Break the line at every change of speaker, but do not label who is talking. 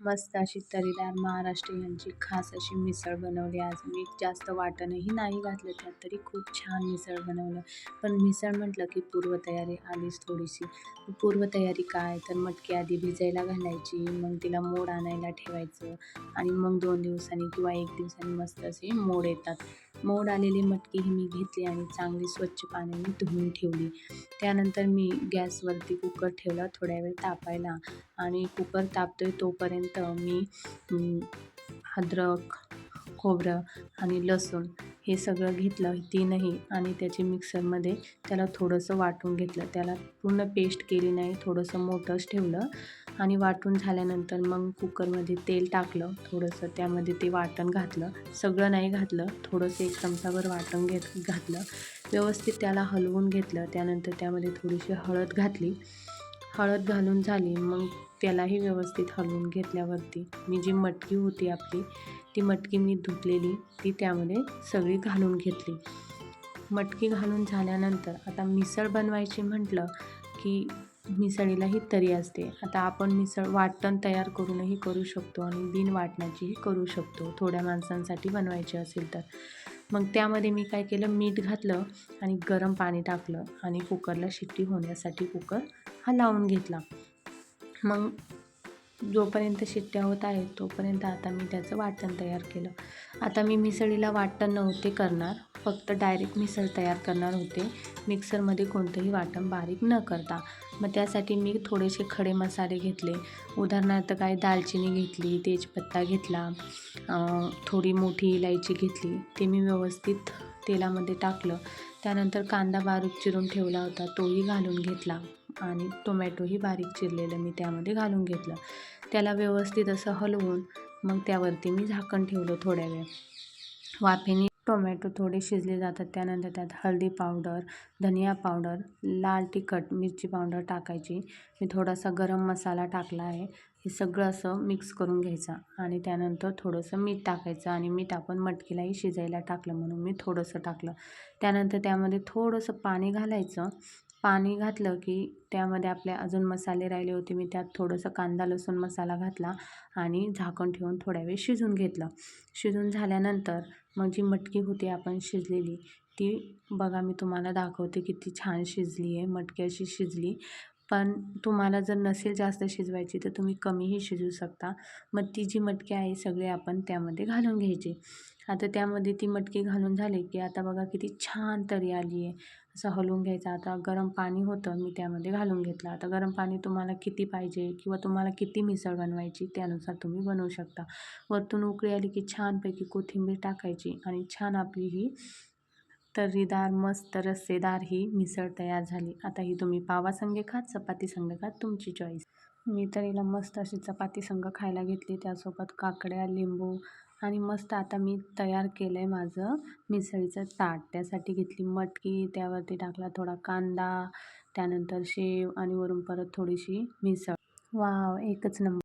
मस्त अशी तरीदार महाराष्ट्रीयांची खास अशी मिसळ बनवली. आज मी जास्त वाटणही नाही घातलं त्यात तरी खूप छान मिसळ बनवलं. पण मिसळ म्हटलं की पूर्वतयारी आलीच थोडीशी. पूर्वतयारी काय? तर मटकी आधी भिजायला घालायची मग तिला मोड आणायला ठेवायचं आणि मग दोन दिवसांनी किंवा एक दिवसांनी मस्त असे मोड येतात. मोड आलेली मटकी ही मी घेतली आणि चांगली स्वच्छ पाण्याने धुवून ठेवली. त्यानंतर मी गॅसवरती कुकर ठेवला थोड्या वेळ तापायला आणि कुकर तापतोय तोपर्यंत मी अद्रक खोबरं आणि लसूण हे सगळं घेतलं तीनही आणि त्याचे मिक्सरमध्ये त्याला थोडंसं वाटून घेतलं. त्याला पूर्ण पेस्ट केली नाही थोडंसं मोठंच ठेवलं. आणि वाटून झाल्यानंतर मग कुकरमध्ये तेल टाकलं थोडंसं त्यामध्ये ते वाटण घातलं. सगळं नाही घातलं थोडंसं एक चमचाभर वाटण घेत घातलं. व्यवस्थित त्याला हलवून घेतलं त्यानंतर त्यामध्ये थोडीशी हळद घातली. हळद घालून झाली मग त्यालाही व्यवस्थित हलवून घेतल्यावरती मी जी मटकी होती आपली ती मटकी मी धुतलेली ती त्यामध्ये सगळी घालून घेतली. मटकी घालून झाल्यानंतर आता मिसळ बनवायची म्हटलं की मिसळीलाही तरी असते. आता आपण मिसळ वाटण तयार करूनही करू शकतो आणि बिन वाटण्याचीही करू शकतो. थोड्या माणसांसाठी बनवायची असेल तर. मग त्यामध्ये मी काय केलं? मीठ घातलं आणि गरम पाणी टाकलं आणि कुकरला शिट्टी होण्यासाठी कुकर हा लावून घेतला. मग जोपर्यंत शिट्ट्या होत आहेत तोपर्यंत आता मी त्याचं वाटण तयार केलं. आता मी मिसळीला वाटण नव्हते करणार. फक्त डायरेक्ट मिसळ तयार करणार होते. मिक्सरमध्ये कोणतंही वाटण बारीक न करता. मग त्यासाठी मी थोडेसे खडे मसाले घेतले. उदाहरणार्थ काय दालचिनी घेतली तेजपत्ता घेतला थोडी मोठी इलायची घेतली. ते मी व्यवस्थित तेलामध्ये टाकलं. त्यानंतर कांदा बारीक चिरून ठेवला होता. तोही घालून घेतला आणि टोमॅटोही बारीक चिरलेलं मी त्यामध्ये घालून घेतलं. त्याला व्यवस्थित असं हलवून मग त्यावरती मी झाकण ठेवलं थोड्या वेळ. वाफेने टोमॅटो थोडे शिजले जातात. त्यानंतर त्यात हळदी पावडर धनिया पावडर लाल तिखट मिरची पावडर टाकायची. मी थोडासा गरम मसाला टाकला आहे. हे सगळं असं मिक्स करून घ्यायचं आणि त्यानंतर थोडंसं मीठ टाकायचं आणि मीठ आपण मटकीलाही शिजायला टाकलं म्हणून मी थोडंसं टाकलं. त्यानंतर त्यामध्ये थोडंसं पाणी घालायचं. पाणी घातलं की त्यामध्ये आपले अजून मसाले राहिले होते. मी त्यात थोडंसं कांदा लसूण मसाला घातला आणि झाकण ठेवून थोड्या वेळ शिजून घेतलं. शिजून झाल्यानंतर मग जी मटकी होती आपण शिजलेली ती बघा मी तुम्हाला दाखवते किती छान शिजली आहे मटकी अशी शिजली. पण तुम्हाला जर नसेल जास्त शिजवायची तर तुम्ही कमीही शिजवू शकता. मग ती जी मटकी आहे सगळे आपण त्यामध्ये घालून घ्यायची. आता त्यामध्ये ती मटकी घालून झाली की आता बघा किती छान तरी आली आहे. असं हलवून घ्यायचं. आता गरम पाणी होतं मी त्यामध्ये घालून घेतलं. आता गरम पाणी तुम्हाला किती पाहिजे किंवा तुम्हाला किती मिसळ बनवायची त्यानुसार तुम्ही बनवू शकता. वरतून उकळी आली की छानपैकी कोथिंबीर टाकायची आणि छान आपली ही तर्रीदार मस्त रस्सेदार ही मिसळ तयार झाली. आता ही तुम्ही पावासंगे खात चपाती संग खात तुमची चॉईस मी तर हिला मस्त अशी चपाती संग खायला घेतली. त्यासोबत काकड्या लिंबू आणि मस्त आता मी तयार केलं आहे माझं मिसळीचं ताट. त्यासाठी घेतली मटकी त्यावरती टाकला थोडा कांदा त्यानंतर शेव आणि वरून परत थोडीशी मिसळ. वाव एकच नंबर.